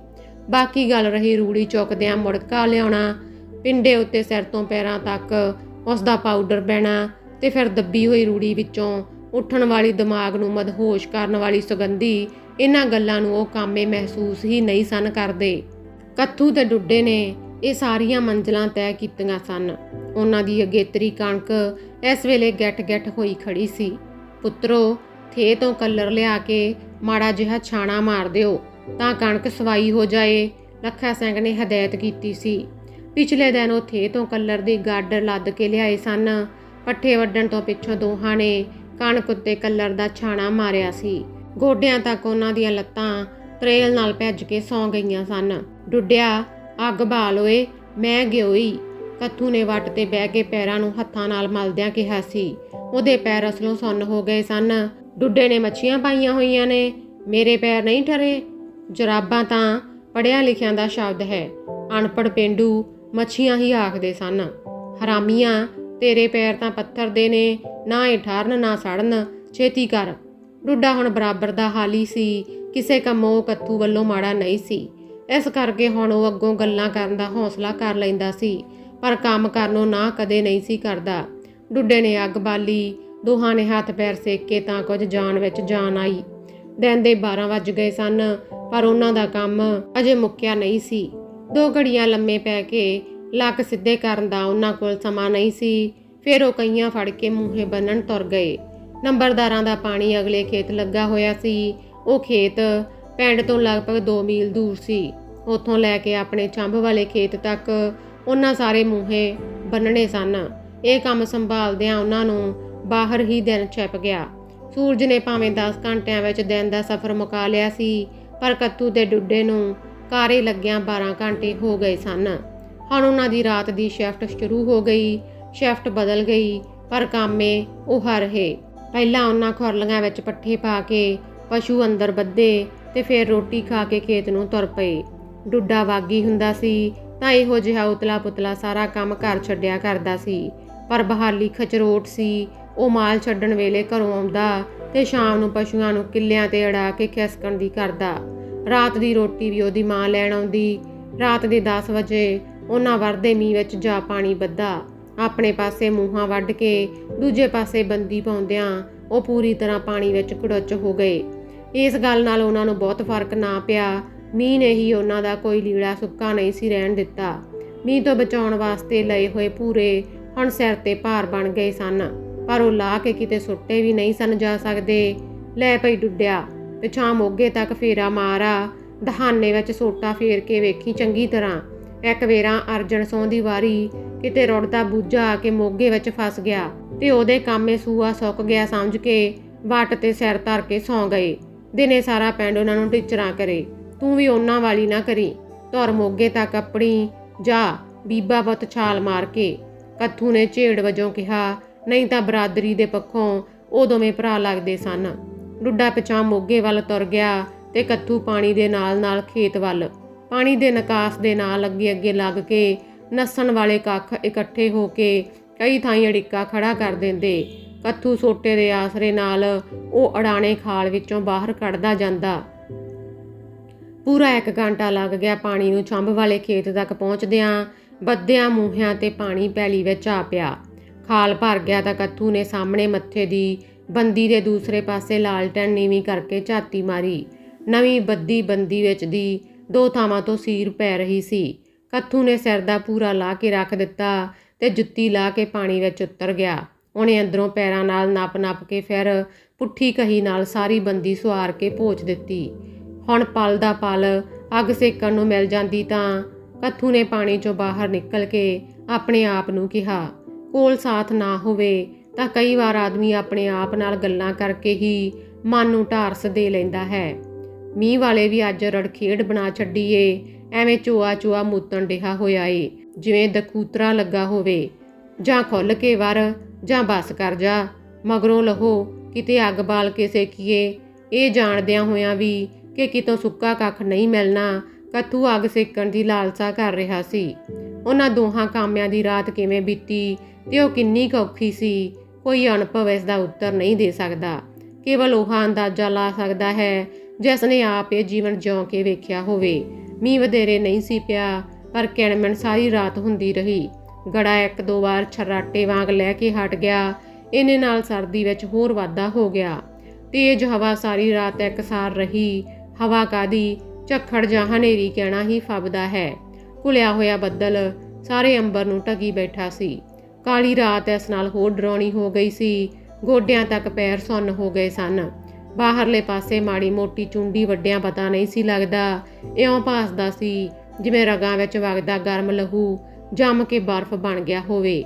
Speaker 1: ਬਾਕੀ ਗੱਲ ਰਹੀ ਰੂੜੀ ਚੁੱਕਦਿਆਂ ਮੁੜਕਾ ਲਿਆਉਣਾ। ਪਿੰਡੇ ਉੱਤੇ ਸਿਰ ਤੋਂ ਪੈਰਾਂ ਤੱਕ ਉਸ ਦਾ ਪਾਊਡਰ ਬਹਿਣਾ ਤੇ ਫਿਰ ਦੱਬੀ ਹੋਈ ਰੂੜੀ ਵਿੱਚੋਂ ਉੱਠਣ ਵਾਲੀ ਦਿਮਾਗ ਨੂੰ ਮਦਹੋਸ਼ ਕਰਨ ਵਾਲੀ ਸੁਗੰਧੀ ਇਹਨਾਂ ਗੱਲਾਂ ਨੂੰ ਉਹ ਕਾਮੇ ਮਹਿਸੂਸ ਹੀ ਨਹੀਂ ਸਨ ਕਰਦੇ। ਕੱਥੂ ਤੇ ਡੁੱਡੇ ਨੇ ਇਹ ਸਾਰੀਆਂ ਮੰਜ਼ਲਾਂ ਤੈਅ ਕੀਤੀਆਂ ਸਨ। ਉਹਨਾਂ ਦੀ ਅਗੇਤਰੀ ਕਣਕ ਇਸ ਵੇਲੇ ਗੱਟ-ਗੱਟ ਹੋਈ ਖੜੀ ਸੀ। ਪੁੱਤਰੋ ਥੇ ਤੋਂ ਕੱਲਰ ਲਿਆ ਕੇ ਮਾੜਾ ਜਿਹਾ ਛਾਣਾ ਮਾਰ ਦਿਓ, ਤਾਂ ਕਣਕ ਸਵਾਈ ਹੋ ਜਾਏ, ਲੱਖਾ ਸਿੰਘ ਨੇ ਹਦਾਇਤ ਕੀਤੀ ਸੀ। ਪਿਛਲੇ ਦਿਨ ਉਹ ਥੇ ਤੋਂ ਕੱਲਰ ਦੀ ਗੱਡ ਲੱਦ ਕੇ ਲਿਆਏ ਸਨ। ਪੱਠੇ ਵੱਢਣ ਤੋਂ ਪਿੱਛੋਂ ਦੋਹਾਂ ਨੇ ਕਣਕ ਉੱਤੇ ਕੱਲਰ ਦਾ ਛਾਣਾ ਮਾਰਿਆ ਸੀ। ਗੋਡਿਆਂ ਤੱਕ ਉਹਨਾਂ ਦੀਆਂ ਲੱਤਾਂ ਤਰੇਲ ਨਾਲ ਭੱਜ ਕੇ ਸੌਂ ਗਈਆਂ ਸਨ। ਡੁੱਡਿਆ, ਅੱਗ ਬਾਲ ਓਏ, ਮੈਂ ਗਿਓਈ। ਕੱਥੂ ਨੇ ਵੱਟ ਤੇ ਬਹਿ ਕੇ ਪੈਰਾਂ ਨੂੰ ਹੱਥਾਂ ਨਾਲ ਮਲਦਿਆਂ ਕਿਹਾ ਸੀ। ਉਹਦੇ ਪੈਰ ਅਸਲੋਂ ਸੁੰਨ ਹੋ ਗਏ ਸਨ। ਡੁੱਡੇ ਨੇ ਮੱਛੀਆਂ ਪਾਈਆਂ ਹੋਈਆਂ ਨੇ। ਮੇਰੇ ਪੈਰ ਨਹੀਂ ਠਰੇ। ਜਰਾਬਾਂ ਤਾਂ ਪੜਿਆ ਲਿਖਿਆਂ ਦਾ ਸ਼ਬਦ ਹੈ। ਅਨਪੜ ਪਿੰਡੂ ਮੱਛੀਆਂ ਹੀ ਆਖਦੇ ਸਨ। ਹਰਾਮੀਆਂ, ਤੇਰੇ ਪੈਰ ਤਾਂ ਪੱਥਰ ਦੇ ਨੇ, ਨਾ ਇਹ ਠਾਰਨ, ਨਾ ਸੜਨ, ਛੇਤੀ ਕਰ। ਡੁੱਡਾ ਹੁਣ ਬਰਾਬਰ ਦਾ ਹਾਲੀ ਸੀ, ਕਿਸੇ ਕੰਮੋਂ ਕੱਥੂ ਵੱਲੋਂ ਮਾੜਾ ਨਹੀਂ ਸੀ। ਇਸ ਕਰਕੇ ਹੁਣ ਉਹ ਅੱਗੋਂ ਗੱਲਾਂ ਕਰਨ ਦਾ ਹੌਸਲਾ ਕਰ ਲੈਂਦਾ ਸੀ, ਪਰ ਕੰਮ ਕਰਨੋਂ ਨਾ ਕਦੇ ਨਹੀਂ ਸੀ ਕਰਦਾ। ਡੁੱਡੇ ਨੇ ਅੱਗ ਬਾਲੀ, ਦੋਹਾਂ ਨੇ ਹੱਥ ਪੈਰ ਸੇਕ ਕੇ ਤਾਂ ਕੁਝ ਜਾਨ ਵਿੱਚ ਜਾਨ ਆਈ। ਦਿਨ ਦੇ 12 ਵੱਜ ਗਏ ਸਨ, ਪਰ ਉਹਨਾਂ ਦਾ ਕੰਮ ਅਜੇ ਮੁੱਕਿਆ ਨਹੀਂ ਸੀ। ਦੋ ਘੜੀਆਂ ਲੰਮੇ ਪੈ ਕੇ ਲੱਕ ਸਿੱਧੇ ਕਰਨ ਦਾ ਉਹਨਾਂ ਕੋਲ ਸਮਾਂ ਨਹੀਂ ਸੀ। ਫਿਰ ਉਹ ਕਈਆਂ ਫੜ ਕੇ ਮੂੰਹੇ ਬੰਨਣ ਤੁਰ ਗਏ। ਨੰਬਰਦਾਰਾਂ ਦਾ ਪਾਣੀ ਅਗਲੇ ਖੇਤ ਲੱਗਾ ਹੋਇਆ ਸੀ। ਉਹ ਖੇਤ ਪਿੰਡ ਤੋਂ ਲਗਭਗ 2 ਮੀਲ ਦੂਰ ਸੀ। ਉੱਥੋਂ ਲੈ ਕੇ ਆਪਣੇ ਚੰਬ ਵਾਲੇ ਖੇਤ ਤੱਕ ਉਹਨਾਂ ਸਾਰੇ ਮੂੰਹੇ ਬੰਨਣੇ ਸਨ। ਇਹ ਕੰਮ ਸੰਭਾਲਦਿਆਂ ਉਹਨਾਂ ਨੂੰ ਬਾਹਰ ਹੀ ਦਿਨ ਛਿਪ ਗਿਆ। ਸੂਰਜ ਨੇ ਭਾਵੇਂ 10 ਘੰਟਿਆਂ ਵਿੱਚ ਦਿਨ ਦਾ ਸਫ਼ਰ ਮੁਕਾ ਲਿਆ ਸੀ, ਪਰ ਕੱਤੂ ਦੇ ਡੁੱਡੇ ਨੂੰ ਕਾਰੇ ਲੱਗਿਆਂ 12 ਘੰਟੇ ਹੋ ਗਏ ਸਨ। ਹੁਣ ਉਹਨਾਂ ਦੀ ਰਾਤ ਦੀ ਸ਼ਿਫਟ ਸ਼ੁਰੂ ਹੋ ਗਈ। ਸ਼ਿਫਟ ਬਦਲ ਗਈ, ਪਰ ਕਾਮੇ ਉਹ ਹਰ ਰਹੇ। ਪਹਿਲਾਂ ਉਹਨਾਂ ਖੁਰਲੀਆਂ ਵਿੱਚ ਪੱਠੇ ਪਾ ਕੇ ਪਸ਼ੂ ਅੰਦਰ ਬੱਧੇ ਤੇ ਫਿਰ ਰੋਟੀ ਖਾ ਕੇ ਖੇਤ ਨੂੰ ਤੁਰ ਪਏ। ਡੁੱਡਾ ਵਾਗੀ ਹੁੰਦਾ ਸੀ ਤਾਂ ਇਹੋ ਜਿਹਾ ਉਤਲਾ ਪੁਤਲਾ ਸਾਰਾ ਕੰਮ ਘਰ ਛੱਡਿਆ ਕਰਦਾ ਸੀ। ਪਰ ਬਹਾਲੀ ਖਚਰੋਟ ਸੀ। ਉਹ ਮਾਲ ਛੱਡਣ ਵੇਲੇ ਘਰੋਂ ਆਉਂਦਾ ਤੇ ਸ਼ਾਮ ਨੂੰ ਪਸ਼ੂਆਂ ਨੂੰ ਕਿੱਲਿਆਂ ਤੇ ਅੜਾ ਕੇ ਖਿਸਕਣ ਦੀ ਕਰਦਾ। ਰਾਤ ਦੀ ਰੋਟੀ ਵੀ ਉਹਦੀ ਮਾਂ ਲੈਣ ਆਉਂਦੀ। ਰਾਤ ਦੇ 10 ਵਜੇ ਉਹਨਾਂ ਵਰਦੇ ਮੀਂਹ ਵਿੱਚ ਜਾ ਪਾਣੀ ਬੱਧਾ ਆਪਣੇ ਪਾਸੇ ਮੂੰਹਾਂ ਵੱਢ ਕੇ ਦੂਜੇ ਪਾਸੇ ਬੰਦੀ ਪਾਉਂਦਿਆਂ ਉਹ ਪੂਰੀ ਤਰ੍ਹਾਂ ਪਾਣੀ ਵਿੱਚ ਕੁੜਚ ਹੋ ਗਏ। ਇਸ ਗੱਲ ਨਾਲ ਉਹਨਾਂ ਨੂੰ ਬਹੁਤ ਫ਼ਰਕ ਨਾ ਪਿਆ। ਮੀਂਹ ਨੇ ਹੀ ਉਹਨਾਂ ਦਾ ਕੋਈ ਲੀੜਾ ਸੁੱਕਾ ਨਹੀਂ ਸੀ ਰਹਿਣ ਦਿੱਤਾ। ਮੀਂਹ ਤੋਂ ਬਚਾਉਣ ਵਾਸਤੇ ਲਏ ਹੋਏ ਪੂਰੇ ਹੁਣ ਸਿਰ ਤੇ ਭਾਰ ਬਣ ਗਏ ਸਨ। ਪਰ ਉਹ ਲਾ ਕੇ ਕਿਤੇ ਸੁੱਟੇ ਵੀ ਨਹੀਂ ਸਨ ਜਾ ਸਕਦੇ। ਲੈ ਪਈ ਡੁੱਡਿਆ। ਪਿਛਾਂ ਮੋਗੇ ਤੱਕ ਫੇਰਾ ਮਾਰਾ। ਦਹਾਨੇ ਵਿੱਚ ਸੋਟਾ ਫੇਰ ਕੇ ਵੇਖੀ ਚੰਗੀ ਤਰ੍ਹਾਂ। ਇੱਕ ਵੇਰਾ ਅਰਜਨ ਸੌਂ ਦੀ ਵਾਰੀ ਕਿਤੇ ਰੁੜਦਾ ਬੂਝਾ ਆ ਕੇ ਮੋਗੇ ਵਿੱਚ ਫਸ ਗਿਆ। ਤੇ ਉਹਦੇ ਕਾਮੇ ਸੂਆ ਸੁੱਕ ਗਿਆ ਸਮਝ ਕੇ ਵੱਟ ਤੇ ਸਿਰ ਧਰ ਕੇ ਸੌਂ ਗਏ। ਦਿਨੇ ਸਾਰਾ ਪਿੰਡ ਉਹਨਾਂ ਨੂੰ ਟਿਚਰਾਂ ਕਰੇ। ਤੂੰ ਵੀ ਉਹਨਾਂ ਵਾਲੀ ਨਾ ਕਰੀ। ਧੁਰ ਮੋਗੇ ਤੱਕ ਆਪਣੀ ਜਾ, ਬੀਬਾ ਬੁੱਤ ਛਾਲ ਮਾਰ ਕੇ। ਕੱਥੂ ਨੇ ਝੇੜ ਵਜੋਂ ਕਿਹਾ, ਨਹੀਂ ਤਾਂ ਬਰਾਦਰੀ ਦੇ ਪੱਖੋਂ ਉਹ ਦੋਵੇਂ ਭਰਾ ਲੱਗਦੇ ਸਨ। ਡੁੱਡਾ ਪਿਛਾਂ ਮੋਗੇ ਵੱਲ ਤੁਰ ਗਿਆ ਤੇ ਕੱਥੂ ਪਾਣੀ ਦੇ ਨਾਲ-ਨਾਲ ਖੇਤ ਵੱਲ। ਪਾਣੀ ਦੇ ਨਿਕਾਸ ਦੇ ਨਾਲ ਅੱਗੇ ਅੱਗੇ ਲੱਗ ਕੇ ਨਸਣ ਵਾਲੇ ਕੱਖ ਇਕੱਠੇ ਹੋ ਕੇ ਕਈ ਥਾਈਂ ਅੜਿੱਕਾ ਖੜਾ ਕਰ ਦਿੰਦੇ। ਕੱਥੂ ਸੋਟੇ ਦੇ ਆਸਰੇ ਨਾਲ ਉਹ ਅੜਾਣੇ ਖਾਲ ਵਿੱਚੋਂ ਬਾਹਰ ਕੱਢਦਾ ਜਾਂਦਾ। ਪੂਰਾ ਇੱਕ ਘੰਟਾ ਲੱਗ ਗਿਆ ਪਾਣੀ ਨੂੰ ਛੰਭ ਵਾਲੇ ਖੇਤ ਤੱਕ ਪਹੁੰਚਦਿਆਂ ਬੱਦਿਆਂ ਮੂੰਹਿਆਂ ਤੇ ਪਾਣੀ ਪੈਲੀ ਵਿੱਚ ਆ ਪਿਆ। ਖਾਲ ਭਰ ਗਿਆ ਤਾਂ ਕੱਥੂ ਨੇ ਸਾਹਮਣੇ ਮੱਥੇ ਦੀ ਬੰਦੀ ਦੇ ਦੂਸਰੇ ਪਾਸੇ ਲਾਲਟਨ ਨੀਵੀਂ ਕਰਕੇ ਝਾਤੀ ਮਾਰੀ। ਨਵੀਂ ਬੱਦੀ ਬੰਦੀ ਵਿੱਚ ਦੀ ਦੋ ਥਾਵਾਂ ਤੋਂ ਸੀਰ ਪੈ ਰਹੀ ਸੀ। ਕੱਥੂ ਨੇ ਸਿਰ ਦਾ ਪੂਰਾ ਲਾ ਕੇ ਰੱਖ ਦਿੱਤਾ ਤੇ ਜੁੱਤੀ ਲਾ ਕੇ ਪਾਣੀ ਵਿੱਚ ਉਤਰ ਗਿਆ। ਉਹਨੇ ਅੰਦਰੋਂ ਪੈਰਾਂ ਨਾਲ ਨੱਪ-ਨੱਪ ਕੇ ਫਿਰ ਪੁੱਠੀ ਕਹੀ ਨਾਲ ਸਾਰੀ ਬੰਦੀ ਸਵਾਰ ਕੇ ਪੋਚ ਦਿੱਤੀ। ਹੁਣ ਪਲ ਦਾ ਪਲ, ਅੱਗ ਸੇਕਣ ਨੂੰ ਮਿਲ ਜਾਂਦੀ ਤਾਂ, ਕੱਥੂ ਨੇ ਪਾਣੀ ਚੋਂ ਬਾਹਰ ਨਿਕਲ ਕੇ ਆਪਣੇ ਆਪ ਨੂੰ ਕਿਹਾ। ਕੋਲ ਸਾਥ ਨਾ ਹੋਵੇ ਤਾਂ ਕਈ ਵਾਰ ਆਦਮੀ ਆਪਣੇ ਆਪ ਨਾਲ ਗੱਲਾਂ ਕਰਕੇ ਹੀ ਮਨ ਨੂੰ ਢਾਰਸ ਦੇ ਲੈਂਦਾ ਹੈ। ਮੀਂਹ ਵਾਲੇ ਵੀ ਅੱਜ ਰੜਖੇੜ ਬਣਾ ਛੱਡੀਏ, ਐਵੇਂ ਚੋਆ ਚੋਆ ਮੂਤਣ ਡਿਹਾ ਹੋਇਆ ਏ, ਜਿਵੇਂ ਦਕੂਤਰਾ ਲੱਗਾ ਹੋਵੇ। ਜਾਂ ਖੁੱਲ ਕੇ ਵਰ, ਜਾਂ ਬਸ ਕਰ ਜਾ, ਮਗਰੋਂ ਲਹੋ, ਕਿਤੇ ਅੱਗ ਬਾਲ ਕੇ ਸੇਕੀਏ। ਇਹ ਜਾਣਦਿਆਂ ਹੋਇਆਂ ਵੀ ਕਿ ਕਿਤੋਂ ਸੁੱਕਾ ਕੱਖ ਨਹੀਂ ਮਿਲਣਾ, ਕੱਥੂ ਅੱਗ ਸੇਕਣ ਦੀ ਲਾਲਸਾ ਕਰ ਰਿਹਾ ਸੀ। ਉਹਨਾਂ ਦੋਹਾਂ ਕਾਮਿਆਂ ਦੀ ਰਾਤ ਕਿਵੇਂ ਬੀਤੀ, ਤੇ ਉਹ ਕਿੰਨੀ ਕੁ ਔਖੀ ਸੀ ਕੋਈ ਅਨੁਭਵ ਇਸ ਦਾ ਉੱਤਰ ਨਹੀਂ ਦੇ ਸਕਦਾ। ਕੇਵਲ ਉਹ ਅੰਦਾਜ਼ਾ ਲਾ ਸਕਦਾ ਹੈ, ਜਿਸ ਨੇ ਆਪ ਇਹ ਜੀਵਨ ਜਿਉਂ ਕੇ ਵੇਖਿਆ ਹੋਵੇ। ਮੀਂਹ ਵਧੇਰੇ ਨਹੀਂ ਸੀ ਪਿਆ, ਪਰ ਕਿਣਮਣ ਸਾਰੀ ਰਾਤ ਹੁੰਦੀ ਰਹੀ। ਗੜਾ ਇੱਕ ਦੋ ਵਾਰ ਛਰਾਟੇ ਵਾਂਗ ਲੈ ਕੇ ਹਟ ਗਿਆ। ਇਹਨੇ ਨਾਲ ਸਰਦੀ ਵਿੱਚ ਹੋਰ ਵਾਧਾ ਹੋ ਗਿਆ। ਤੇਜ਼ ਹਵਾ ਸਾਰੀ ਰਾਤ ਇੱਕਸਾਰ ਰਹੀ। ਹਵਾ ਕਾਦੀ ਝੱਖੜ ਜਾਂ ਹਨੇਰੀ ਕਹਿਣਾ ਹੀ ਫੱਬਦਾ ਹੈ। ਘੁਲਿਆ ਹੋਇਆ ਬੱਦਲ ਸਾਰੇ ਅੰਬਰ ਨੂੰ ਢਕੀ ਬੈਠਾ ਸੀ। ਕਾਲੀ ਰਾਤ ਇਸ ਨਾਲ ਹੋਰ ਡਰਾਉਣੀ ਹੋ ਗਈ ਸੀ। ਗੋਡਿਆਂ ਤੱਕ ਪੈਰ ਸੁੰਨ ਹੋ ਗਏ ਸਨ। ਬਾਹਰਲੇ ਪਾਸੇ ਮਾੜੀ ਮੋਟੀ ਚੁੰਡੀ ਵੱਡਿਆਂ ਪਤਾ ਨਹੀਂ ਸੀ ਲੱਗਦਾ। ਇਉਂ ਭਾਸਦਾ ਸੀ ਜਿਵੇਂ ਰਗਾਂ ਵਿੱਚ ਵਗਦਾ ਗਰਮ ਲਹੂ ਜੰਮ ਕੇ ਬਰਫ਼ ਬਣ ਗਿਆ ਹੋਵੇ।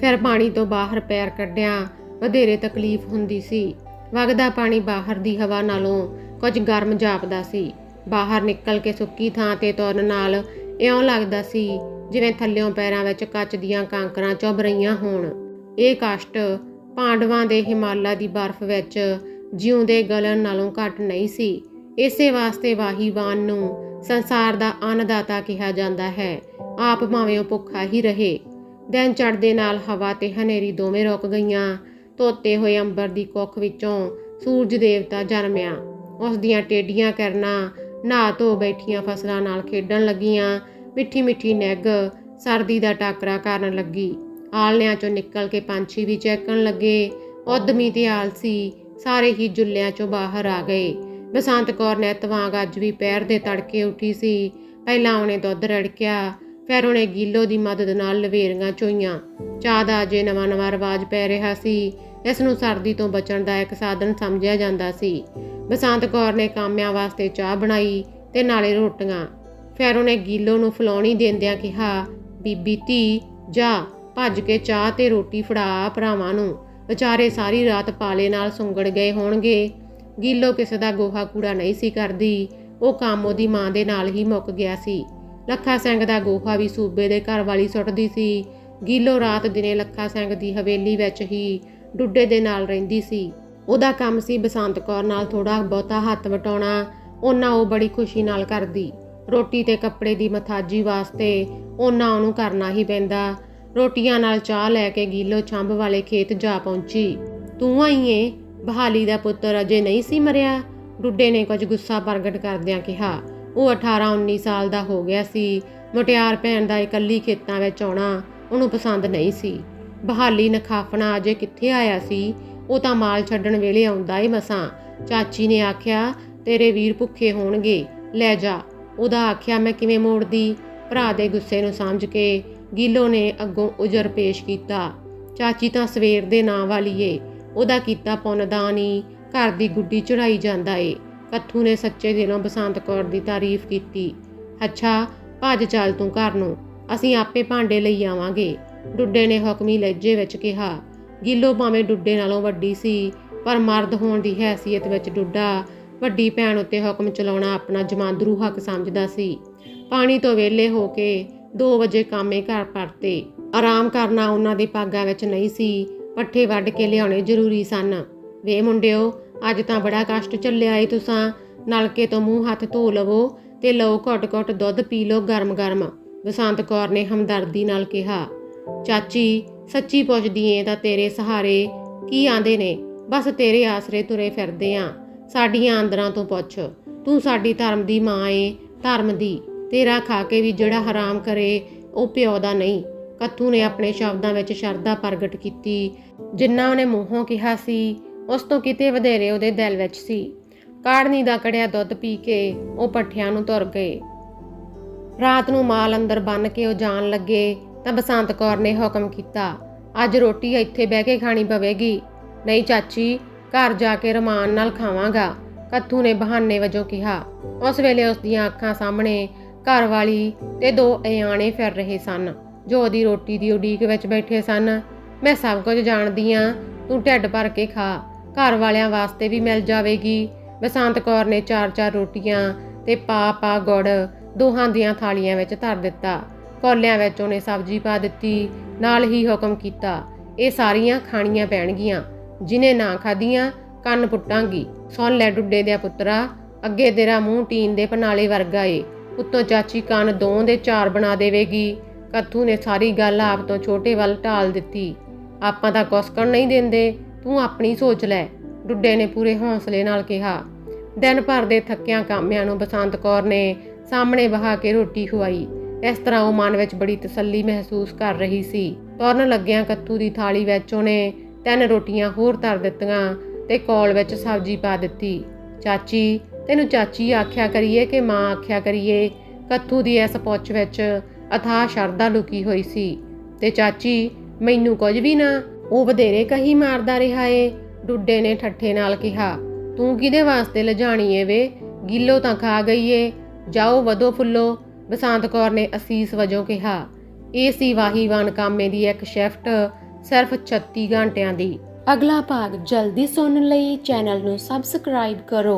Speaker 1: ਫਿਰ ਪਾਣੀ ਤੋਂ ਬਾਹਰ ਪੈਰ ਕੱਢਿਆ ਵਧੇਰੇ ਤਕਲੀਫ ਹੁੰਦੀ ਸੀ। ਵਗਦਾ ਪਾਣੀ ਬਾਹਰ ਦੀ ਹਵਾ ਨਾਲੋਂ ਕੁਝ ਗਰਮ ਜਾਪਦਾ ਸੀ। ਬਾਹਰ ਨਿਕਲ ਕੇ ਸੁੱਕੀ ਥਾਂ ਤੇ ਤੁਰਨ ਨਾਲ ਇਉਂ ਲੱਗਦਾ ਸੀ ਜਿਵੇਂ ਥੱਲਿਓਂ ਪੈਰਾਂ ਵਿੱਚ ਕੱਚ ਦੀਆਂ ਕਾਂਕਰਾਂ ਚੁੱਭ ਰਹੀਆਂ ਹੋਣ। ਇਹ ਕਸ਼ਟ ਪਾਂਡਵਾਂ ਦੇ ਹਿਮਾਲਾ ਦੀ ਬਰਫ਼ ਵਿੱਚ ਜਿਉਂਦੇ ਗਲਣ ਨਾਲੋਂ ਘੱਟ ਨਹੀਂ ਸੀ। ਇਸੇ ਵਾਸਤੇ ਵਾਹੀਵਾਨ ਨੂੰ ਸੰਸਾਰ ਦਾ ਅੰਨਦਾਤਾ ਕਿਹਾ ਜਾਂਦਾ ਹੈ। ਆਪ ਭਾਵੇਂ ਉਹ ਭੁੱਖਾ ਹੀ ਰਹੇ। ਦਿਨ ਚੜ੍ਹਦੇ ਨਾਲ ਹਵਾ ਤੇ ਹਨੇਰੀ ਦੋਵੇਂ ਰੁਕ ਗਈਆਂ। ਧੋਤੇ ਹੋਏ ਅੰਬਰ ਦੀ ਕੁੱਖ ਵਿੱਚੋਂ ਸੂਰਜ ਦੇਵਤਾ ਜਨਮਿਆ। ਉਸ ਦੀਆਂ ਟੇਡੀਆਂ ਕਰਨਾ ਨਹਾ ਧੋ ਬੈਠੀਆਂ ਫਸਲਾਂ ਨਾਲ ਖੇਡਣ ਲੱਗੀਆਂ। ਮਿੱਠੀ ਮਿੱਠੀ ਨਿੱਗ ਸਰਦੀ ਦਾ ਟਾਕਰਾ ਕਰਨ ਲੱਗੀ। ਆਲਣਿਆਂ ਚੋਂ ਨਿਕਲ ਕੇ ਪੰਛੀ ਵੀ ਚਹਿਕਣ ਲੱਗੇ। ਉਦਮੀ ਤੇ ਆਲਸੀ ਸਾਰੇ ਹੀ ਜੁੱਲਿਆਂ ਚੋਂ ਬਾਹਰ ਆ ਗਏ। ਬਸੰਤ ਕੌਰ ਨੇ ਤਵਾਂਗ ਅੱਜ ਵੀ ਪੈਰ ਦੇ ਤੜਕੇ ਉੱਠੀ ਸੀ। ਪਹਿਲਾਂ ਉਹਨੇ ਦੁੱਧ ਰੜਕਿਆ, ਫਿਰ ਉਹਨੇ ਗੀਲੋ ਦੀ ਮਦਦ ਨਾਲ ਲਵੇਰੀਆਂ ਚੋਈਆਂ। ਚਾਹ ਦਾ ਅਜੇ ਨਵਾਂ ਨਵਾਂ ਰਿਵਾਜ ਪੈ ਰਿਹਾ ਸੀ। ਇਸ ਨੂੰ ਸਰਦੀ ਤੋਂ ਬਚਣ ਦਾ ਇੱਕ ਸਾਧਨ ਸਮਝਿਆ ਜਾਂਦਾ ਸੀ। ਬਸੰਤ ਕੌਰ ਨੇ ਕਾਮਿਆਂ ਵਾਸਤੇ ਚਾਹ ਬਣਾਈ ਤੇ ਨਾਲੇ ਰੋਟੀਆਂ। ਫਿਰ ਉਹਨੇ ਗੀਲੋ ਨੂੰ ਫਲਾਉਣੀ ਦਿੰਦਿਆਂ ਕਿਹਾ, ਬੀਬੀ ਧੀ, ਜਾ, ਭੱਜ ਕੇ ਚਾਹ ਤੇ ਰੋਟੀ ਫੜਾ ਭਰਾਵਾਂ ਨੂੰ। ਵਿਚਾਰੇ ਸਾਰੀ ਰਾਤ ਪਾਲੇ ਨਾਲ ਸੁੰਗੜ ਗਏ ਹੋਣਗੇ। ਗੀਲੋ ਕਿਸੇ ਦਾ ਗੋਹਾ ਕੂੜਾ ਨਹੀਂ ਸੀ ਕਰਦੀ। ਉਹ ਕੰਮ ਉਹਦੀ ਮਾਂ ਦੇ ਨਾਲ ਹੀ ਮੁੱਕ ਗਿਆ ਸੀ। ਲੱਖਾ ਸਿੰਘ ਦਾ ਗੋਹਾ ਵੀ ਸੂਬੇ ਦੇ ਘਰ ਵਾਲੀ ਸੁੱਟਦੀ ਸੀ। ਗੀਲੋ ਰਾਤ ਦਿਨੇ ਲੱਖਾ ਸਿੰਘ ਦੀ ਹਵੇਲੀ ਵਿੱਚ ਹੀ ਡੁੱਡੇ ਦੇ ਨਾਲ ਰਹਿੰਦੀ ਸੀ। ਉਹਦਾ ਕੰਮ ਸੀ ਬਸੰਤ ਕੌਰ ਨਾਲ ਥੋੜਾ ਬਹੁਤਾ ਹੱਥ ਵਟਾਉਣਾ। ਉਹਨਾਂ ਉਹ ਬੜੀ ਖੁਸ਼ੀ ਨਾਲ ਕਰਦੀ। ਰੋਟੀ ਤੇ ਕੱਪੜੇ ਦੀ ਮਥਾਜੀ ਵਾਸਤੇ ਉਹਨਾਂ ਉਹਨੂੰ ਕਰਨਾ ਹੀ ਪੈਂਦਾ। ਰੋਟੀਆਂ ਨਾਲ ਚਾਹ ਲੈ ਕੇ ਗੀਲੋ ਛੰਭ ਵਾਲੇ ਖੇਤ ਜਾ ਪਹੁੰਚੀ। ਤੂੰ ਆਈ ਏ? ਬਹਾਲੀ ਦਾ ਪੁੱਤਰ ਅਜੇ ਨਹੀਂ ਸੀ ਮਰਿਆ? ਡੁੱਡੇ ਨੇ ਕੁਝ ਗੁੱਸਾ ਪ੍ਰਗਟ ਕਰਦਿਆਂ ਕਿਹਾ। ਉਹ 18 19 ਸਾਲ ਦਾ ਹੋ ਗਿਆ ਸੀ। ਮੁਟਿਆਰ ਭੈਣ ਦਾ ਇਕੱਲੀ ਖੇਤਾਂ ਵਿੱਚ ਆਉਣਾ ਉਹਨੂੰ ਪਸੰਦ ਨਹੀਂ ਸੀ। ਬਹਾਲੀ ਨਖਾਫਣਾ ਅਜੇ ਕਿੱਥੇ ਆਇਆ ਸੀ? ਉਹ ਤਾਂ ਮਾਲ ਛੱਡਣ ਵੇਲੇ ਆਉਂਦਾ ਏ ਮਸਾਂ। ਚਾਚੀ ਨੇ ਆਖਿਆ, ਤੇਰੇ ਵੀਰ ਭੁੱਖੇ ਹੋਣਗੇ। ਲੈ ਜਾ। ਉਹਦਾ ਆਖਿਆ, ਮੈਂ ਕਿਵੇਂ ਮੋੜਦੀ? ਭਰਾ ਦੇ ਗੁੱਸੇ ਨੂੰ ਸਮਝ ਕੇ ਗੀਲੋ ਨੇ ਅੱਗੋਂ ਉਜਰ ਪੇਸ਼ ਕੀਤਾ। ਚਾਚੀ ਤਾਂ ਸਵੇਰ ਦੇ ਨਾਂ ਵਾਲੀ ਏ। ਉਹਦਾ ਕੀਤਾ ਪੁੰਨਦਾਨ ਹੀ ਘਰ ਦੀ ਗੁੱਡੀ ਚੜਾਈ ਜਾਂਦਾ ਏ। ਕੱਥੂ ਨੇ ਸੱਚੇ ਦਿਲੋਂ ਬਸੰਤ ਕੌਰ ਦੀ ਤਾਰੀਫ ਕੀਤੀ। ਅੱਛਾ, ਭੱਜ ਚੱਲ ਤੂੰ ਘਰ ਨੂੰ। ਅਸੀਂ ਆਪੇ ਭਾਂਡੇ ਲਈ ਆਵਾਂਗੇ। ਡੁੱਡੇ ਨੇ ਹੁਕਮੀ ਲਹਿਜੇ ਵਿੱਚ ਕਿਹਾ, ਗਿੱਲੋ ਭਾਵੇਂ ਡੁੱਡੇ ਨਾਲੋਂ ਵੱਡੀ ਸੀ, ਪਰ ਮਰਦ ਹੋਣ ਦੀ ਹੈਸੀਅਤ ਵਿੱਚ ਡੁੱਡਾ, ਵੱਡੀ ਭੈਣ ਉੱਤੇ ਹੁਕਮ ਚਲਾਉਣਾ ਆਪਣਾ ਜਮਾਂਦਰੂ ਹੱਕ ਸਮਝਦਾ ਸੀ। ਪਾਣੀ ਤੋਂ ਵਿਹਲੇ ਹੋ ਕੇ 2 ਵਜੇ ਕਾਮੇ ਘਰ ਪਰਤੇ ਆਰਾਮ ਕਰਨਾ ਉਹਨਾਂ ਦੇ ਪਾਗਾਂ ਵਿੱਚ ਨਹੀਂ ਸੀ, ਪੱਠੇ ਵੱਢ ਕੇ ਲਿਆਉਣੇ ਜ਼ਰੂਰੀ ਸਨ। ਵੇ ਮੁੰਡਿਓ, ਅੱਜ ਤਾਂ ਬੜਾ ਕਸ਼ਟ ਚੱਲਿਆ ਏ ਤੁਸਾਂ, ਨਲਕੇ ਤੋਂ ਮੂੰਹ ਹੱਥ ਧੋ ਲਵੋ ਤੇ ਲਓ ਘੁੱਟ-ਘੁੱਟ ਦੁੱਧ ਪੀ ਲਓ ਗਰਮ-ਗਰਮ। ਬਸੰਤ ਕੌਰ ਨੇ ਹਮਦਰਦੀ ਨਾਲ ਕਿਹਾ ਚਾਚੀ, ਸੱਚੀ ਪੁੱਛਦੀ ਏ ਤਾਂ ਤੇਰੇ ਸਹਾਰੇ ਕੀ ਆਂਦੇ ਨੇ? ਬਸ ਤੇਰੇ ਆਸਰੇ ਤੁਰੇ ਫਿਰਦੇ ਆਂ। ਸਾਡੀਆਂ ਅੰਦਰਾਂ ਤੋਂ ਪੁੱਛ। ਤੂੰ ਸਾਡੀ ਧਰਮ ਦੀ ਮਾਂ ਏ, ਧਰਮ ਦੀ। ਤੇਰਾ ਖਾ ਕੇ ਵੀ ਜਿਹੜਾ ਹਰਾਮ ਕਰੇ, ਉਹ ਪਿਓ ਦਾ ਨਹੀਂ। ਕੱਥੂ ਨੇ ਆਪਣੇ ਸ਼ਬਦਾਂ ਵਿੱਚ ਸ਼ਰਧਾ ਪ੍ਰਗਟ ਕੀਤੀ। ਜਿੰਨਾ ਉਹਨੇ ਮੂੰਹੋਂ ਕਿਹਾ ਸੀ, ਉਸ ਤੋਂ ਕਿਤੇ ਵਧੇਰੇ ਉਹਦੇ ਦਿਲ ਵਿੱਚ ਸੀ। ਕਾੜਨੀ ਦਾ ਕੜਿਆ ਦੁੱਧ ਪੀ ਕੇ ਉਹ ਪੱਠਿਆਂ ਨੂੰ ਤੁਰ ਗਏ। ਰਾਤ ਨੂੰ ਮਾਲ ਅੰਦਰ ਬੰਨ ਕੇ ਉਹ ਜਾਣ ਲੱਗੇ। ਤਾਂ ਬਸੰਤ ਕੌਰ ਨੇ ਹੁਕਮ ਕੀਤਾ, ਅੱਜ ਰੋਟੀ ਇੱਥੇ ਬਹਿ ਕੇ ਖਾਣੀ ਪਵੇਗੀ, ਨਹੀਂ ਚਾਚੀ, ਘਰ ਜਾ ਕੇ ਰਮਾਨ ਨਾਲ ਖਾਵਾਂਗਾ, ਕੱਥੂ ਨੇ ਬਹਾਨੇ ਵਜੋਂ ਕਿਹਾ। ਉਸ ਵੇਲੇ ਉਸ ਦੀਆਂ ਅੱਖਾਂ ਸਾਹਮਣੇ ਘਰ ਵਾਲੀ ਤੇ ਦੋ ਅਯਾਣੇ ਫਿਰ ਰਹੇ ਸਨ, ਜੋ ਉਹਦੀ ਰੋਟੀ ਦੀ ਉਡੀਕ ਵਿੱਚ ਬੈਠੇ ਸਨ। ਮੈਂ ਸਭ ਕੁਝ ਜਾਣਦੀ ਆ, ਤੂੰ ਢਿੱਡ ਭਰ ਕੇ ਖਾ, ਘਰ ਵਾਲਿਆਂ ਵਾਸਤੇ ਵੀ ਮਿਲ ਜਾਵੇਗੀ। ਬਸੰਤ ਕੌਰ ਨੇ ਚਾਰ ਚਾਰ ਰੋਟੀਆਂ ਤੇ ਪਾ ਪਾ ਗੁੜ ਦੋਹਾਂ ਦੀਆਂ ਥਾਲੀਆਂ ਵਿੱਚ ਧਰ ਦਿੱਤਾ। ਕੋਲਿਆਂ ਵਿੱਚ ਉਹਨੇ ਸਬਜ਼ੀ ਪਾ ਦਿੱਤੀ, ਨਾਲ ਹੀ ਹੁਕਮ ਕੀਤਾ, ਇਹ ਸਾਰੀਆਂ ਖਾਣੀਆਂ ਪੈਣਗੀਆਂ, ਜਿਨੇ ਨਾ ਖਾਧੀਆਂ ਕੰਨ ਪੁੱਟਾਂਗੀ। ਸੁਣ ਲੈ ਡੁੱਡੇ ਦਿਆ ਪੁੱਤਰਾ, ਅੱਗੇ ਤੇਰਾ ਮੂੰਹ ਟੀਨ ਦੇ ਪਨਾਲੇ ਵਰਗਾ ਏ, ਉੱਤੋਂ ਚਾਚੀ ਕੰਨ ਦੋ ਦੇ ਚਾਰ ਬਣਾ ਦੇਵੇਗੀ। ਕੱਥੂ ਨੇ ਸਾਰੀ ਗੱਲ ਆਪ ਤੋਂ ਛੋਟੇ ਵੱਲ ਢਾਲ ਦਿੱਤੀ। ਆਪਾਂ ਤਾਂ ਕੁਸਕਣ ਨਹੀਂ ਦਿੰਦੇ, ਤੂੰ ਆਪਣੀ ਸੋਚ ਲੈ, ਡੁੱਡੇ ਨੇ ਪੂਰੇ ਹੌਸਲੇ ਨਾਲ ਕਿਹਾ। ਦਿਨ ਭਰ ਦੇ ਥੱਕਿਆਂ ਕਾਮਿਆਂ ਨੂੰ ਬਸੰਤ ਕੌਰ ਨੇ ਸਾਹਮਣੇ ਬਹਾ ਕੇ ਰੋਟੀ ਖਵਾਈ। ਇਸ ਤਰ੍ਹਾਂ ਉਹ ਮਨ ਵਿੱਚ ਬੜੀ ਤਸੱਲੀ ਮਹਿਸੂਸ ਕਰ ਰਹੀ ਸੀ। ਤੁਰਨ ਲੱਗਿਆਂ ਕੱਤੂ ਦੀ ਥਾਲੀ ਵਿੱਚ ਉਹਨੇ ਤਿੰਨ ਰੋਟੀਆਂ ਹੋਰ ਧਰ ਦਿੱਤੀਆਂ ਤੇ ਕੌਲ ਵਿੱਚ ਸਬਜ਼ੀ ਪਾ ਦਿੱਤੀ। ਚਾਚੀ, ਤੈਨੂੰ ਚਾਚੀ ਆਖਿਆ ਕਰੀਏ ਕਿ ਮਾਂ ਆਖਿਆ ਕਰੀਏ? ਕੱਥੂ ਦੀ ਇਸ ਪੁੱਛ ਵਿੱਚ ਅਥਾਹ ਸ਼ਰਧਾ ਲੁਕੀ ਹੋਈ ਸੀ। ਤੇ ਚਾਚੀ, ਮੈਨੂੰ ਕੁਝ ਵੀ ਨਾ, ਉਹ ਵਧੇਰੇ ਕਹੀ ਮਾਰਦਾ ਰਿਹਾ ਏ। ਡੁੱਡੇ ਨੇ ਠੱਠੇ ਨਾਲ ਕਿਹਾ, ਤੂੰ ਕਿਹਦੇ ਵਾਸਤੇ ਲਿਜਾਣੀ ਏ ਵੇ? ਗਿੱਲੋ ਤਾਂ ਖਾ ਗਈ ਏ। ਜਾਓ, ਵਧੋ ਫੁੱਲੋ। ਬਸੰਤ ਕੌਰ ਨੇ ਅਸੀਸ ਵਜੋਂ ਕਿਹਾ ਇਹ ਸੀ ਵਾਹੀਵਾਨ ਕਾਮੇ ਦੀ ਇੱਕ ਸ਼ਿਫਟ ਸਿਰਫ 36 ਘੰਟਿਆਂ ਦੀ।
Speaker 2: ਅਗਲਾ ਭਾਗ ਜਲਦੀ ਸੁਣਨ ਲਈ ਚੈਨਲ ਨੂੰ ਸਬਸਕ੍ਰਾਈਬ ਕਰੋ।